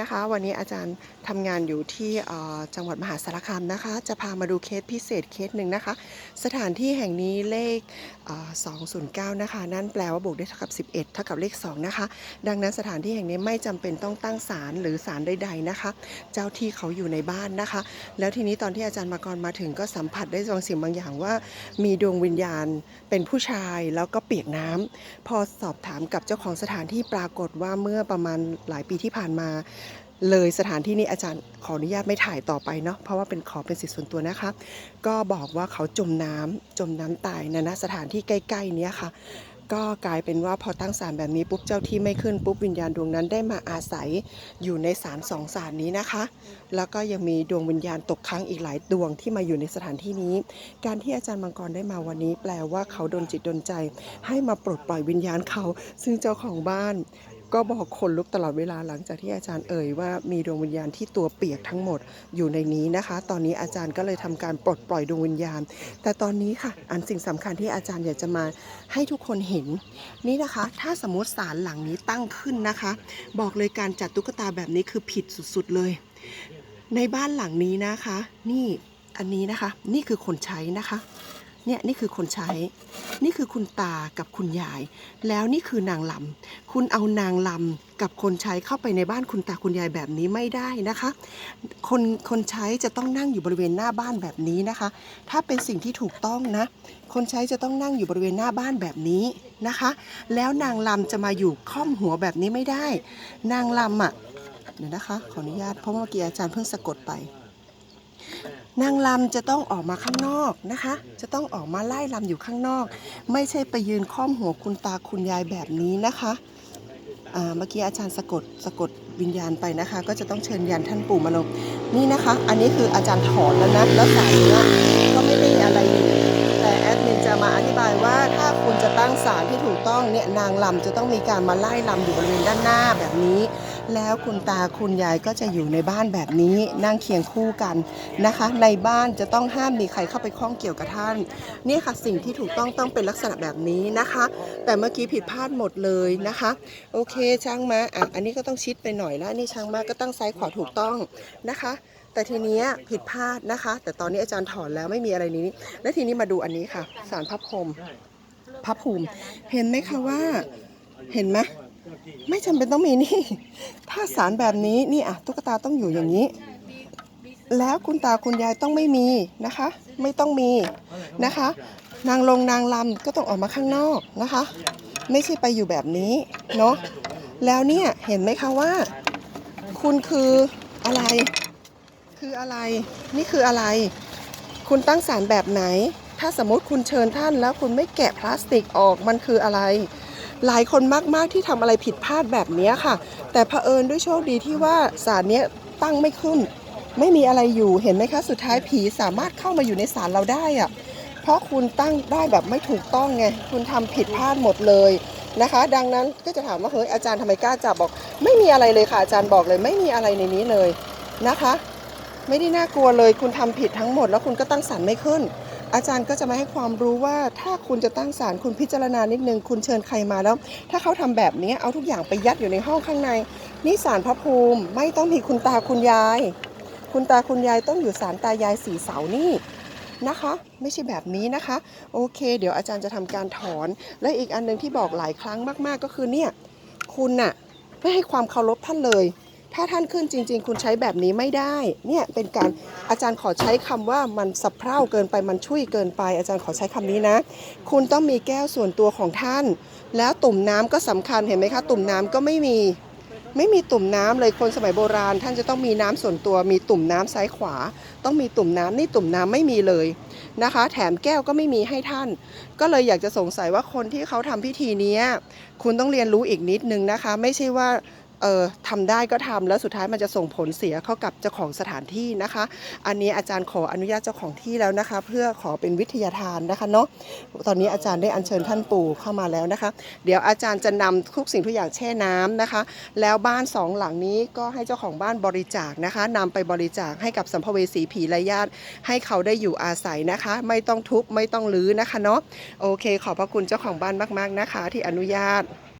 นะคะวันนี้อาจารย์ทำงานอยู่ที่จังหวัดมหาสารคามนะคะ จะพามาดูเคสพิเศษเคสหนึ่งนะคะ สถานที่แห่งนี้เลขเอ่อ209 นะคะ นั่นแปลว่าบวกได้เท่ากับ 11 เท่ากับเลข 2 นะคะ ดังนั้นสถานที่แห่งนี้ไม่จำเป็นต้องตั้งศาลหรือศาลใดๆนะคะ เจ้าที่เขาอยู่ในบ้านนะคะ แล้วทีนี้ตอนที่อาจารย์มากรมาถึงก็สัมผัสได้บางสิ่งบางอย่างว่า มีดวงวิญญาณเป็นผู้ชายแล้วก็เปียกน้ำพอสอบถามกับเจ้าของสถานที่ปรากฏว่าเมื่อประมาณหลายปีที่ผ่านมา เลยสถานที่นี้อาจารย์ขออนุญาตไม่ถ่ายต่อไปเนาะเพราะว่าเป็นขอเป็นสิทธิส่วนตัวนะคะ ก็บอกว่าเขาจมน้ำจมน้ำตายนะนะสถานที่ใกล้ ๆ เนี้ยค่ะ ก็กลายเป็นว่าพอตั้งศาลแบบนี้ปุ๊บเจ้าที่ไม่ขึ้นปุ๊บวิญญาณดวงนั้นได้มาอาศัยอยู่ในศาลสองศาลนี้นะคะ แล้วก็ยังมีดวงวิญญาณตกค้างอีกหลายดวงที่มาอยู่ในสถานที่นี้ การที่อาจารย์มังกรได้มาวันนี้ แปลว่าเขาดนจิตดนใจ ให้มาปลดปล่อยวิญญาณเขา ซึ่งเจ้าของบ้าน ก็บอกคนลุกตลอดเวลาหลังจากที่อาจารย์เอ่ยว่ามีดวงวิญญาณที่ตัวเปียกทั้งหมดอยู่ในนี้นะคะ ตอนนี้อาจารย์ก็เลยทำการปลดปล่อยดวงวิญญาณ แต่ตอนนี้ค่ะ อันสิ่งสำคัญที่อาจารย์อยากจะมาให้ทุกคนเห็น นี่นะคะ ถ้าสมมติศาลหลังนี้ตั้งขึ้นนะคะ บอกเลยการจัดตุ๊กตาแบบนี้คือผิดสุดๆเลย ในบ้านหลังนี้นะคะ นี่อันนี้นะคะ นี่คือคนใช้นะคะ เนี่ยนี่คือคนใช้ นี่คือคุณตากับคุณยาย แล้วนี่คือนางลำ คุณเอานางลำกับคนใช้เข้าไปในบ้านคุณตาคุณยายแบบนี้ไม่ได้นะคะ คนคนใช้จะต้องนั่งอยู่บริเวณหน้าบ้านแบบนี้นะคะ ถ้าเป็นสิ่งที่ถูกต้องนะ คนใช้จะต้องนั่งอยู่บริเวณหน้าบ้านแบบนี้นะคะ แล้วนางลำจะมาอยู่ค่อมหัวแบบนี้ไม่ได้ นางลำอะเดี๋ยวนะคะ ขออนุญาตเพราะเมื่อกี้อาจารย์เพิ่งสะกดไป นางลำจะต้องออกมาข้างนอกนะคะ จะต้องออกมาไล่ลำอยู่ข้างนอก ไม่ใช่ไปยืนค้อมหัวคุณตาคุณยายแบบนี้นะคะอ่าเมื่อกี้อาจารย์สะกดสะกดวิญญาณไปนะคะ ก็จะต้องเชิญยันท่านปู่มาลงนี่นะคะ อันนี้คืออาจารย์ถอนแล้วนะแล้วสายเนี้ยก็ไม่ได้อะไรอยู่แต่แอดมินจะมาอธิบายว่าถ้าคุณจะตั้งศาลที่ถูกต้องเนี่ยนางลำจะต้องมีการมาไล่ลำอยู่บริเวณด้านหน้าแบบนี้ แล้วคุณตาคุณยายก็จะอยู่ในบ้านแบบนี้นั่งเคียงคู่กันนะคะ ในบ้านจะต้องห้ามมีใครเข้าไปข้องเกี่ยวกับท่านนี่ค่ะสิ่งที่ถูกต้องต้องเป็นลักษณะแบบนี้นะคะ แต่เมื่อกี้ผิดพลาดหมดเลยนะคะ โอเคช่างมาอะอันนี้ก็ต้องชิดไปหน่อยแล้วนี่ช่างมาก็ตั้งซ้ายขวาถูกต้องนะคะแต่ทีนี้ผิดพลาดนะคะ แต่ตอนนี้อาจารย์ถอนแล้วไม่มีอะไรนี้ และทีนี้มาดูอันนี้ค่ะ สารพระพรมพระภูมิ เห็นไหมคะว่า เห็นไหม ไม่จำเป็นต้องมีนี่ ถ้าสารแบบนี้นี่อะตุ๊กตาต้องอยู่อย่างนี้ แล้วคุณตาคุณยายต้องไม่มีนะคะ ไม่ต้องมีนะคะ นางลงนางลำก็ต้องออกมาข้างนอกนะคะ ไม่ใช่ไปอยู่แบบนี้เนาะแล้วเนี่ยเห็นไหมคะว่า คุณคืออะไร คืออะไร นี่คืออะไร คุณตั้งสารแบบไหน ถ้าสมมติคุณเชิญท่านแล้วคุณไม่แกะพลาสติกออกมันคืออะไร หลายคนมากๆที่ทำอะไรผิดพลาดแบบนี้ค่ะ แต่เผอิญด้วยโชคดีที่ว่าสารเนี้ยตั้งไม่ขึ้น ไม่มีอะไรอยู่เห็นไหมคะ สุดท้ายผีสามารถเข้ามาอยู่ในศาลเราได้อะเพราะคุณตั้งได้แบบไม่ถูกต้องไงคุณทำผิดพลาดหมดเลยนะคะ ดังนั้นก็จะถามว่าเฮ้ยอาจารย์ทำไมกล้าจับบอก ไม่มีอะไรเลยค่ะอาจารย์บอกเลย ไม่มีอะไรในนี้เลยนะคะ ไม่ได้น่ากลัวเลย คุณทำผิดทั้งหมด แล้วคุณก็ตั้งศาลไม่ขึ้น อาจารย์ก็จะมาให้ความรู้ว่าถ้าคุณจะตั้งศาลคุณพิจารณานิดนึงคุณเชิญใครมาแล้ว ถ้าเขาทำแบบนี้เอาทุกอย่างไปยัดอยู่ในห้องข้างใน นี่ศาลพระภูมิไม่ต้องมีคุณตาคุณยาย คุณตาคุณยายต้องอยู่ศาลตายายสีเสานี่นะคะ ไม่ใช่แบบนี้นะคะ โอเค เดี๋ยวอาจารย์จะทำการถอน และอีกอันหนึงที่บอกหลายครั้งมาก ๆ ก็คือเนี่ยคุณน่ะไม่ให้ความเคารพท่านเลย ถ้าท่านขึ้นจริง ๆ คุณใช้แบบนี้ไม่ได้ เนี่ยเป็นการอาจารย์ขอใช้คำว่ามันสะเพร่าเกินไปมันช่วยเกินไป อาจารย์ขอใช้คำนี้นะ คุณต้องมีแก้วส่วนตัวของท่าน แล้วตุ่มน้ำก็สำคัญเห็นไหมคะ ตุ่มน้ำก็ไม่มีไม่มีตุ่มน้ำเลยคนสมัยโบราณ ท่านจะต้องมีน้ำส่วนตัวมีตุ่มน้ำซ้ายขวา ต้องมีตุ่มน้ำนี่ตุ่มน้ำไม่มีเลยนะคะ แถมแก้วก็ไม่มีให้ท่าน ก็เลยอยากจะสงสัยว่าคนที่เขาทำพิธีนี้คุณต้องเรียนรู้อีกนิดนึงนะคะ ไม่ใช่ว่า เออทำได้ก็ทำแล้วสุดท้ายมันจะส่งผลเสียเข้ากับเจ้าของสถานที่นะคะ อันนี้อาจารย์ขออนุญาตเจ้าของที่แล้วนะคะ เพื่อขอเป็นวิทยาทานนะคะเนาะตอนนี้อาจารย์ได้อัญเชิญท่านปู่เข้ามาแล้วนะคะ เดี๋ยวอาจารย์จะนำทุกสิ่งทุกอย่างแช่น้ำนะคะ แล้วบ้านสองหลังนี้ก็ให้เจ้าของบ้านบริจาคนะคะนำไปบริจาคให้กับสัมภเวสีผีและญาติ ให้เขาได้อยู่อาศัยนะคะ ไม่ต้องทุบไม่ต้องรื้อนะคะเนาะโอเค ขอบพระคุณเจ้าของบ้านมาก ๆนะคะ ที่อนุญาต